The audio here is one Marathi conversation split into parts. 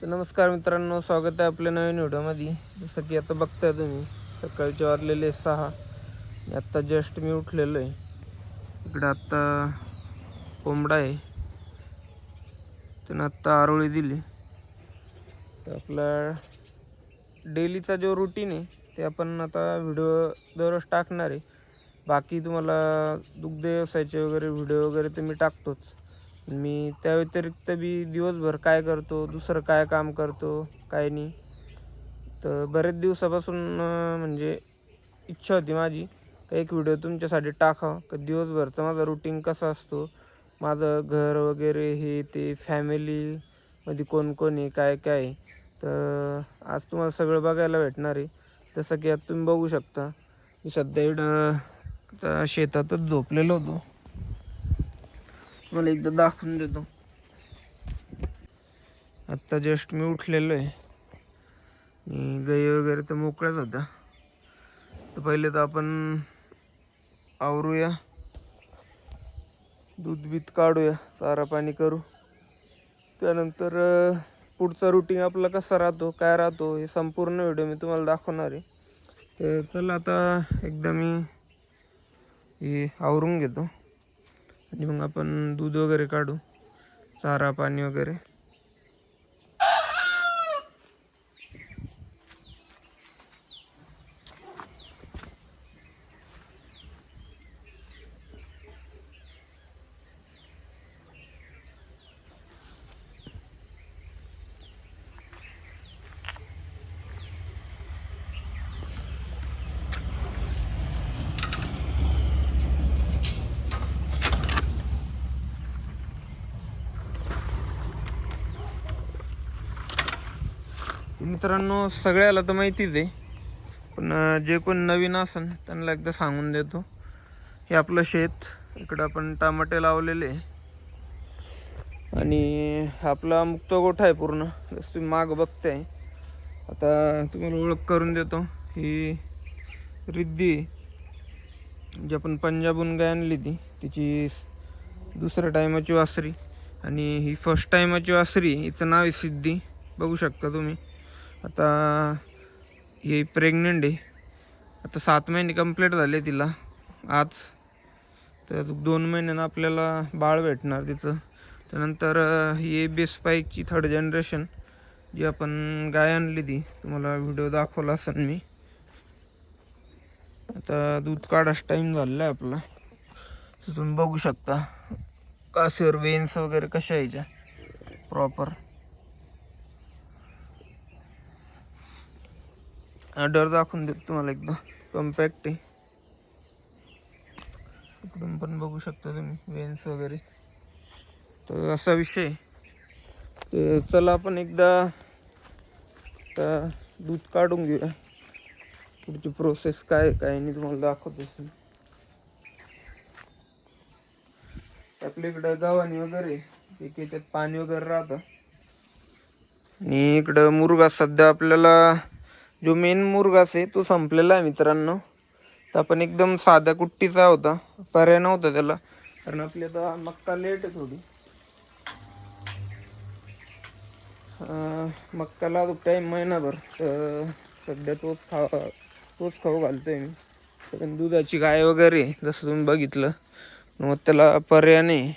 तर नमस्कार मित्रांनो स्वागत आहे आपल्या नवीन व्हिडिओमध्ये. जसं की आता बघताय तुम्ही सकाळचे वाजलेले सहा. आत्ता जस्ट मी उठलेलो आहे. इकडं आत्ता कोंबडा आहे. त्यानं आत्ता आरोळी दिली. तर आपला डेलीचा जो रुटीन आहे ते आपण आता व्हिडिओ दररोज टाकणार आहे. बाकी तुम्हाला दुग्ध व्यवसायाचे वगैरे व्हिडिओ वगैरे ते मी टाकतोच. मी त्या व्यतिरिक्त बी दिवसभर काय करतो दुसरं काय काम करतो काय नाही. तर बरेच दिवसापासून म्हणजे इच्छा होती माझी का एक व्हिडिओ तुमच्यासाठी टाकावं का दिवसभरचा माझा रुटीन कसा असतो माझं घर वगैरे हे ते फॅमिलीमध्ये कोण कोण आहे काय काय आहे. तर आज तुम्हाला सगळं बघायला भेटणार आहे. जसं की आता तुम्ही बघू शकता मी सध्या इकडं आता शेतातच झोपलेलो होतो. मला एकदा दाखवून देतो आत्ता जस्ट मी उठलेलो आहे आणि गाई वगैरे तर मोकळ्याच होत्या. तर पहिले तर आपण आवरूया. दूध बीत काढूया. चारा पाणी करू. त्यानंतर पुढचा रुटीन आपला कसा राहतो काय राहतो हे संपूर्ण व्हिडिओ मी तुम्हाला दाखवणार आहे. तर चला आता एकदा मी हे आवरून घेतो. आणि मग आपण दूध वगैरे काढू चारा पाणी वगैरे. मित्रांनो सगळ्याला तर माहितीच आहे. पण जे कोण नवीन असन त्यांना एकदा सांगून देतो. हे आपलं शेत. इकडं आपण टमाटे लावलेले. आहे. आणि हा आपला मुक्त गोठा आहे पूर्ण. जसं तुम्ही माग बघताय. आता तुम्हाला ओळख करून देतो. ही रिद्धी जी आपण पंजाबहून गाय आणली ती. तिची दुसऱ्या टायमाची वासरी. आणि ही फर्स्ट टायमाची वासरी हिचं नाव आहे सिद्धी. बघू शकता तुम्ही. आता हे प्रेग्नंट आहे. आता सात महिने कंप्लीट झाले तिला. आज तर दोन महिन्यानं आपल्याला बाळ भेटणार तिचं. त्यानंतर ही ए बी थर्ड जनरेशन जी आपण गाय आणली ती. तुम्हाला व्हिडिओ दाखवला असेल मी. आता दूध काढाच टाईम झालेला आहे आपला. तर तुम्ही बघू शकता. कासेवर वेन्स वगैरे कशा यायच्या प्रॉपर डर दाखवून देतो तुम्हाला एकदा. कॉम्पॅक्ट आहे. इकडून पण बघू शकता तुम्ही वेन्स वगैरे. तर असा विषय आहे. तर चला आपण एकदा आता दूध काढून घेऊया. पुढची प्रोसेस काय काय नाही तुम्हाला दाखवतो. आपल्या इकडं गव्हाणी वगैरे एक याच्यात पाणी वगैरे राहतं. आणि इकडं मुरगा सध्या आपल्याला जो मेन मुरगास आहे तो संपलेला आहे मित्रांनो. तर आपण एकदम साध्या कुट्टीचा होता. पर्याय नव्हता त्याला. कारण आपली आता मक्का लेट आहे थोडी. मक्काला टाईम महिनाभर तर सध्या तोच खा तोच खाऊ घालतो आहे मी. कारण दुधाची गाय वगैरे जसं तुम्ही बघितलं. मग त्याला पर्याय नाही.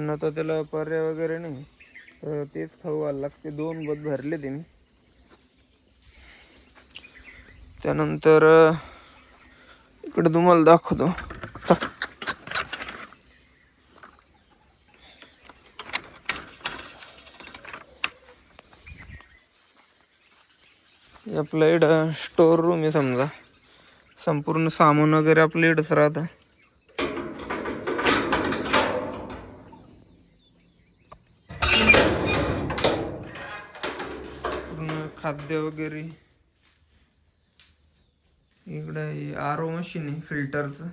पुन्हा तर त्याला पर्याय वगैरे नाही. तर तेच खाऊ घालायला लागते. दोन बद भरले ते मी त्यानंतर इकडे तुम्हाला दाखवतो. आपलं इड स्टोर रूम आहे समजा. संपूर्ण सामान वगैरे आपलं इडच राहतं पूर्ण खाद्य वगैरे. इकडं आर ओ मशीन आहे फिल्टरचं.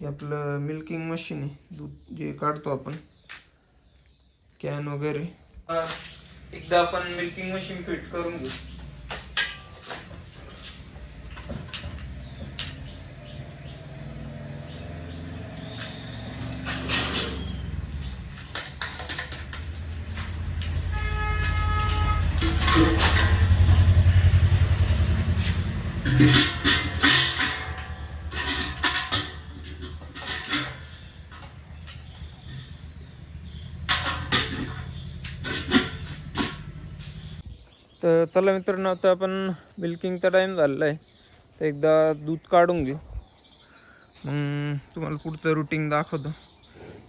हे आपलं मिल्किंग मशीन आहे दूध जे काढतो आपण. कॅन वगैरे. एकदा आपण मिल्किंग मशीन फिट करून घेऊ तर चला मित्रांनो आता आपण मिल्किंगचा टाईम झालेला आहे तर एकदा दूध काढून घेऊ मग तुम्हाला पुढचं रुटीन दाखवतो.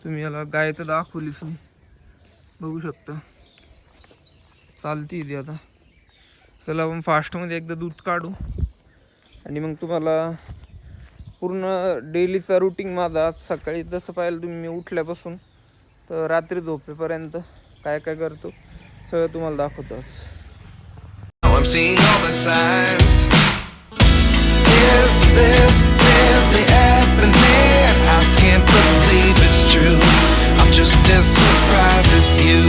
तुम्ही याला गाय तर दाखवलीच नाही. बघू शकता. चालती ती आता. चला आपण फास्टमध्ये एकदा दूध काढू. आणि मग तुम्हाला पूर्ण डेलीचा रुटीन माझा आज सकाळी. जसं पाहिलं तुम्ही मी उठल्यापासून तर रात्री झोपेपर्यंत काय काय करतो सगळं तुम्हाला दाखवतो आज. I'm seeing all the signs. Is this really happening? I can't believe it's true. I'm just as surprised as you.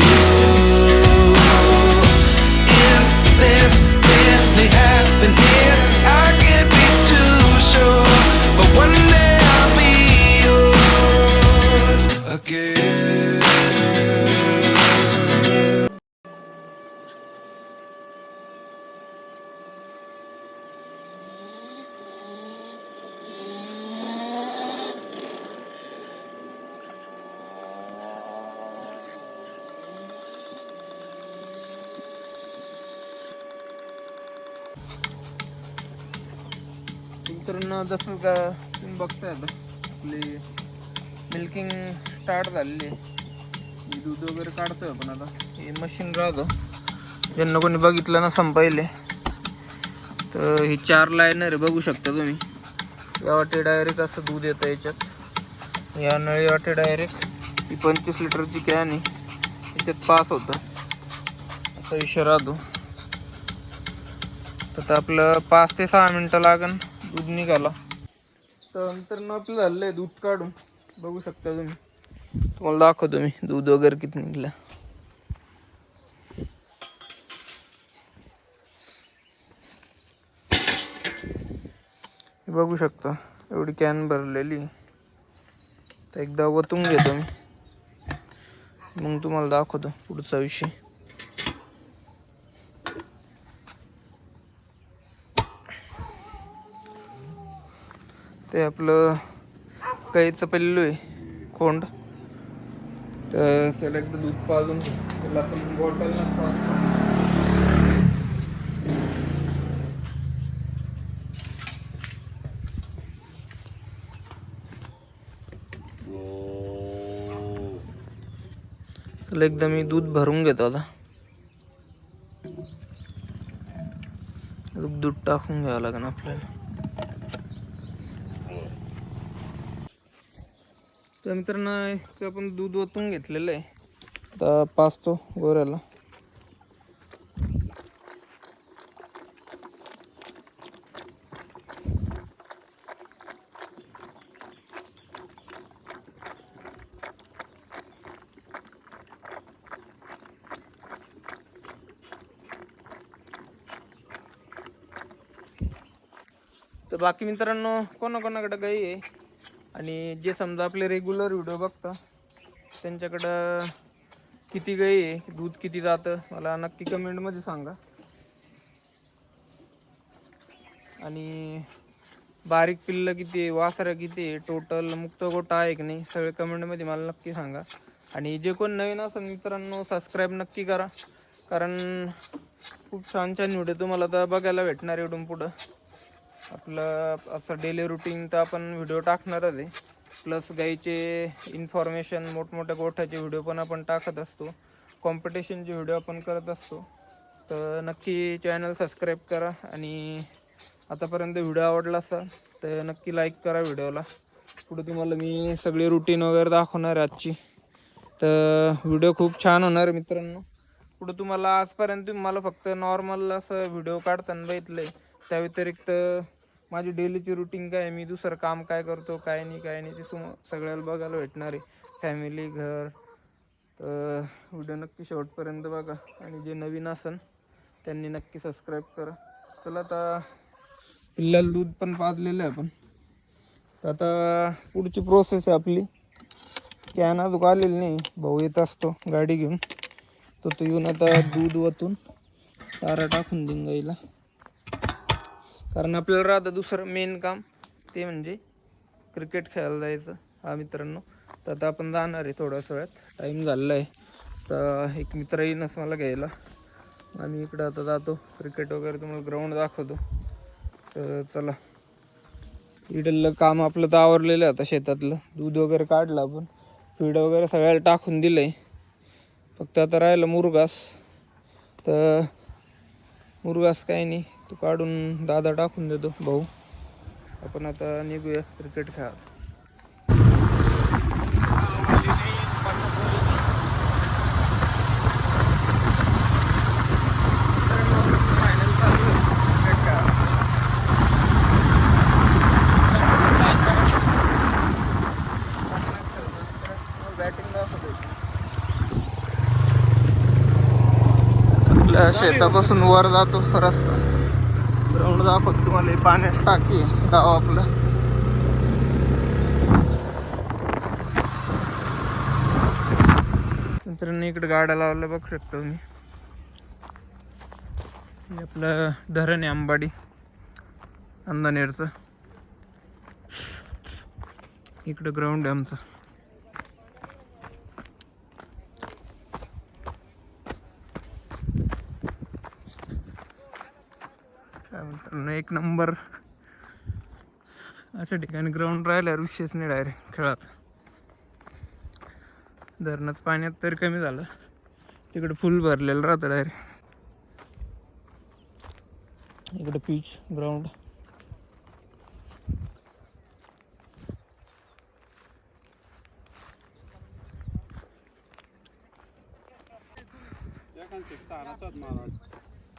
Is this really happening? जसं का तुम्ही बघताय आता आपली मिल्किंग स्टार्ट झालेली आहे. दूध वगैरे काढतोय आपण आता. हे मशीन राहतं. ज्यांना कोणी बघितलं ना संपायले तर ही चार लायनर आहे बघू शकता तुम्ही. या वाटे डायरेक्ट असं दूध येतं याच्यात. या नळी वाटे डायरेक्ट ही पंचवीस लिटरची कॅन आहे. याच्यात पास होतं. असा विषय राहतो. तर आपलं पाच ते सहा मिनटं लागन. दूध निघाला. तर नंतर आपलं झालेलं आहे दूध काढून. बघू शकता तुम्ही. तुम्हाला दाखवतो मी दूध वगैरे किती निघलं. बघू शकता एवढी कॅन भरलेली. तर एकदा वतून घेतो मी. मग तुम्हाला दाखवतो पुढचा विषय. ते आपलं गाईचं पल्लू आहे खोंड तर त्याला एकदा दूध पाजून त्याला आपण बॉटल त्याला एकदा मी दूध भरून घेतो आता. दूध टाकून घ्यावं लागेल आपल्याला. तर मित्रांनो इथं आपण दूध ओतून घेतलेलं आहे. आता पाचतो गोऱ्याला. तर बाकी मित्रांनो कोणाकोणाकडं गाई आहे? आणि जे समजा आपले रेग्युलर व्हिडिओ बघता त्यांच्याकडं किती गाई आहे दूध किती जातं मला नक्की कमेंटमध्ये सांगा. आणि बारीक पिल्लं किती आहे वासरं किती आहे टोटल मुक्त गोटा आहे की नाही सगळे कमेंटमध्ये मला नक्की सांगा. आणि जे कोण नवीन असेल मित्रांनो सबस्क्राईब नक्की करा. कारण खूप छान छान व्हिडिओ तुम्हाला आता बघायला भेटणार इकडून पुढं. आपलं असं डेली रुटीन तर आपण व्हिडिओ टाकणारच आहे. प्लस गाईचे इन्फॉर्मेशन मोठमोठ्या गोठ्याचे व्हिडिओ पण आपण टाकत असतो. कॉम्पिटिशनचे व्हिडिओ आपण करत असतो. तर नक्की चॅनल सबस्क्राईब करा आणि आतापर्यंत व्हिडिओ आवडला असा तर नक्की लाईक करा व्हिडिओला पुढे तुम्हाला मी सगळी रुटीन वगैरे दाखवणार आहे आजची. तर व्हिडिओ खूप छान होणार आहे मित्रांनो. पुढे तुम्हाला आजपर्यंत मला फक्त नॉर्मल असं व्हिडिओ काढताना बघितलं आहे त्या व्यतिरिक्त माझी डेलीची रुटीन काय मी दुसरं काम काय करतो? काय नाही काय नाही. ते सुम सगळ्याला बघायला भेटणार आहे. फॅमिली घर. तर व्हिडिओ नक्की शेवटपर्यंत बघा. आणि जे नवीन असन त्यांनी नक्की सबस्क्राईब करा. चला आता पिल्ल्याला दूध पण पाजलेलं आहे आपण. तर आता पुढची प्रोसेस आहे आपली. कॅन अजून आलेली नाही. भाऊ येत असतो गाडी घेऊन. तो तो येऊन आता दूध वतून चारा टाकून देईन गाईला. कारण आपल्याला राहतं दुसरं मेन काम ते म्हणजे क्रिकेट खेळायला जायचं हा मित्रांनो. तर आता आपण जाणार आहे थोड्याच वेळात. टाईम झालेला आहे. तर एक मित्र येईनच मला घ्यायला. आम्ही इकडं आता जातो. क्रिकेट वगैरे तुम्हाला ग्राउंड दाखवतो. तर चला. इडलं काम आपलं तर आवरलेलं आहे आता शेतातलं. दूध वगैरे काढलं आपण. फीड वगैरे सगळ्याला टाकून दिलं आहे फक्त आता राहिलं मुरगास. तर मुरगास काही नाही. तो काढून दादा टाकून देतो भाऊ. आपण आता निघूया क्रिकेट खेळा आपल्या शेतापासून वर जातो रस्ता. तुम्हाला दाखवतो तुम्हाला हे पाण्यास टाकी गाव आपलं. मित्रांनो इकडे गाड्या लावल्या बघू शकतो तुम्ही. आपलं धरण आहे अंबाडी अंदानेरचं. इकडं ग्राउंड आहे आमचं. मित्रांनो एक नंबर. अशा ठिकाणी ग्राउंड राहिल्यावर विशेष नाही डायरेक्ट खेळात. धरणात पाण्यात तरी कमी झालं. तिकडे फुल भरलेलं राहतं डायरेक्ट इकडे पीच ग्राउंड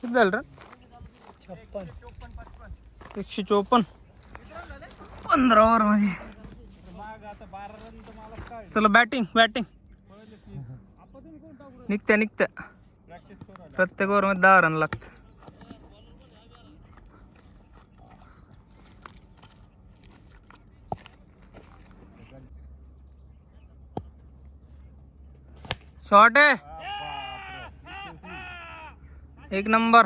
किती झालं रे? एकशे चोपन्न. पंधरा ओव्हरमध्ये चला बॅटिंग बॅटिंग निघत्या निघत्या. प्रत्येक ओव्हरमध्ये दहा रन लागत शॉर्ट आहे एक नंबर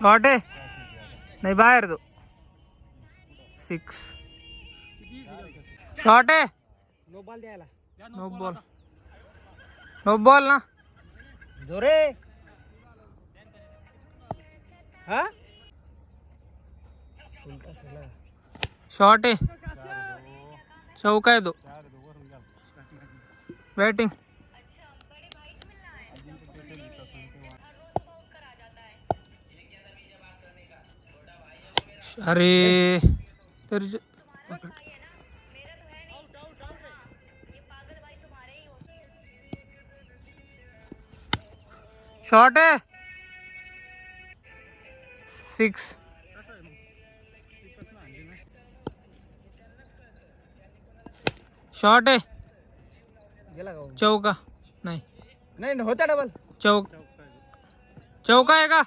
शॉर्ट आहे नाही बाहेर तो सिक्स शॉर्ट आहे नो बॉल द्यायला नो बॉल नो बॉल ना जोरे हा शॉर्ट आहे चौका आहे तो बॅटिंग अरे तरी ज- शॉर्ट आहे सिक्स। शॉर्ट आहे गेला का चौका। नाही। नाही होता डबल चौक चौका आहे का?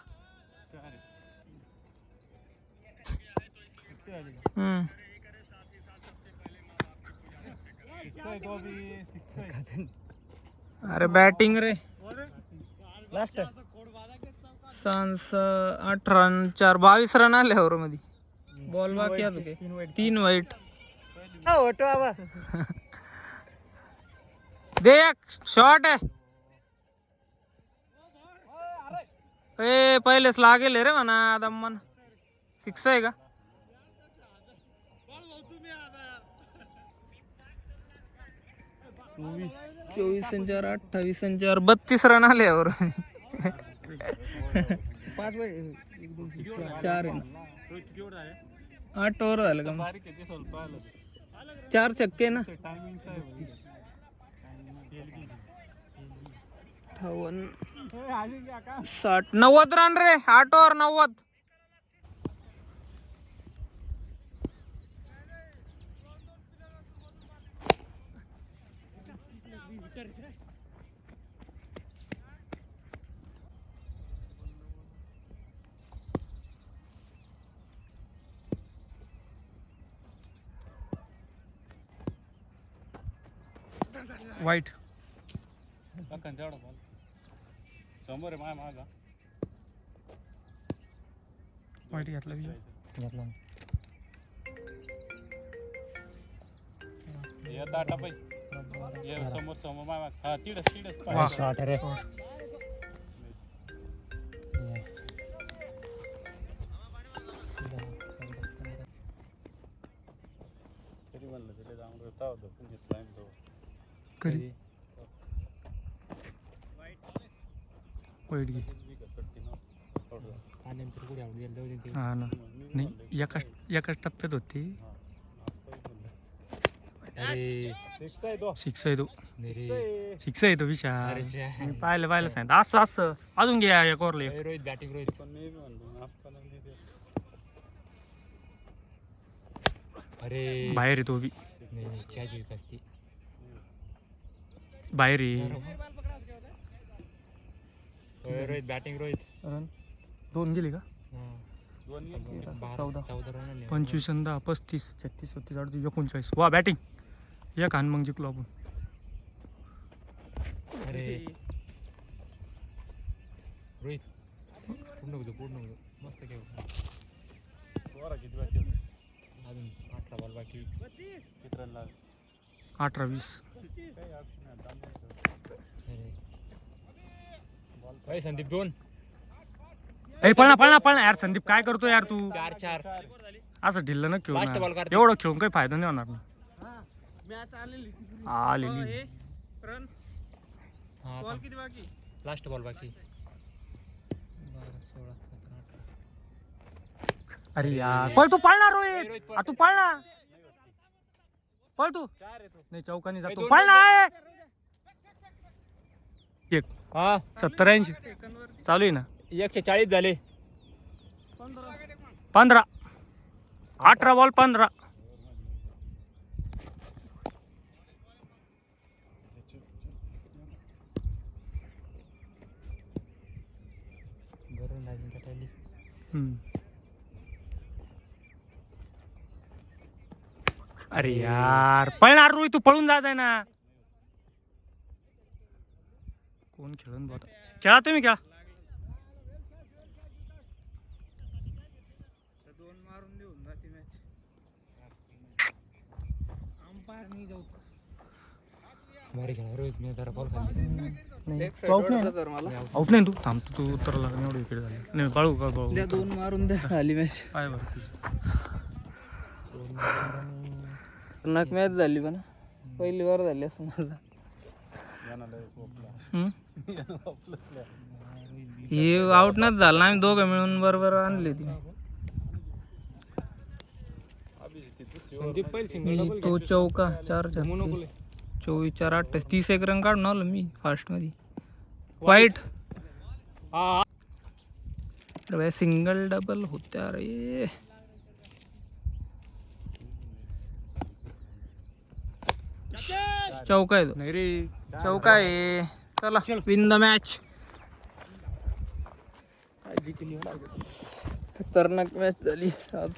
अरे बॅटिंग रे। लास्ट सांस अठरा न चार बावीस रन आले ओव्हर मध्ये बॉल बाकी आहे तीन वाईट तीन वाईट होतो बाबा दे एक शॉट आहे ए पहिलेच लागेल रे म्हणा दम्मन सिक्स आहे का? चोवीस चोवीस चार अठ्ठावीस चार बत्तीस रन आले यावर. पाच चार. आठ ओव्हर झालं का? चार छक्के ना? अठ्ठावन्न. साठ नव्वद रन रे. आठ ओव्हर नव्वद. वाईट. तेवढा बॉल. समोर आहे माय माझा वाईट घेतला विजय घेतला येता ये समोर समोर हा तिडच तिडच. वा. शॉट रे तरी म्हणलं तिला जाऊन होता पण घेतला आम्ही तो. कधी? वाईट घे. विकत सुटती ना. थोडं. नंतर पुढे आवडून गेलं जाऊ दे ते. हा ना. नाही एकाच एकाच टप्प्यात होती. सिक्स आहे तो. सिक्स आहे तो. नाही रे सिक्स आहे तो विशाल. पाहिलं पाहिलं सांगितलं. असं असं. अजून घ्या एक ओरले ए, रोहित बॅटिंग रोहित. अरे. बाहेर आहे तो बी. बाहेर रोहित बॅटिंग रोहित. रन. दोन गेली का? चौदा. चौदा. पंचवीस दहा पस्तीस छत्तीस सत्तीस अडतीस एकोणचाळीस. वा बॅटिंग एक हान मग जिंकलो आपण. अरे. रोहित पूर्ण होतो पूर्ण होतो मस्त खेळ. बरं किती बाकी? अजून अठरा बॉल बाकी. किती रन लागले अठरा वीस. अरे. संदीप दोन. ए पळना पळना पळना यार संदीप काय करतो यार तू? चार चार. असं ढिल्लं न खेळू Last ball ना. करते. एवढं खेळून काही फायदा नाही होणार ना. मॅच आलेली. आलेली. रन हा बॉल किती बाकी? लास्ट बॉल बाकी. बारा सोळा सतरा अठरा. अरे यार. पळ तू पळणार रोहित. आ, तू पळ ना पळ तू चार आहे तो. नाही चौकानी जातो. दोन- पळ ना ए. एक. हा. सत्तर ऐंशी चालू आहे ना. एकशे चाळीस झाले. पंधरा. अठरा बॉल पंधरा बरोबर अजून कटायली हम्म. अरे यार पळणार रोहित तू पळून जात आहे ना कोण खेळून बघ खेळा तुम्ही खेळा. दोन मारून देऊन जाते मॅच अंपायर जाऊ खेळा रोहित मी जरा बॉल खाली. नाही. तर मला. आउट नाही तू. थांबतो तू उतरला का एवढं इकडे झालं. नाही बाळू का बाळू द्या दोन मारून द्या आली मॅच काय बरं नाक मॅच झाली पण पहिली वार झाली असं माझा? हे आउट नाही झालं आम्ही दोघं मिळून बरोबर आणली ती. तो चौका चार छत्तीस चोवीस चार अठ्ठावीस तीस एक रन काढून आलो मी फास्ट मध्ये वाईट सिंगल डबल होत्या रे। चौका आहे तो. नाही रे। चौका आहे चला विन द मॅच खतरनाक मॅच झाली आज।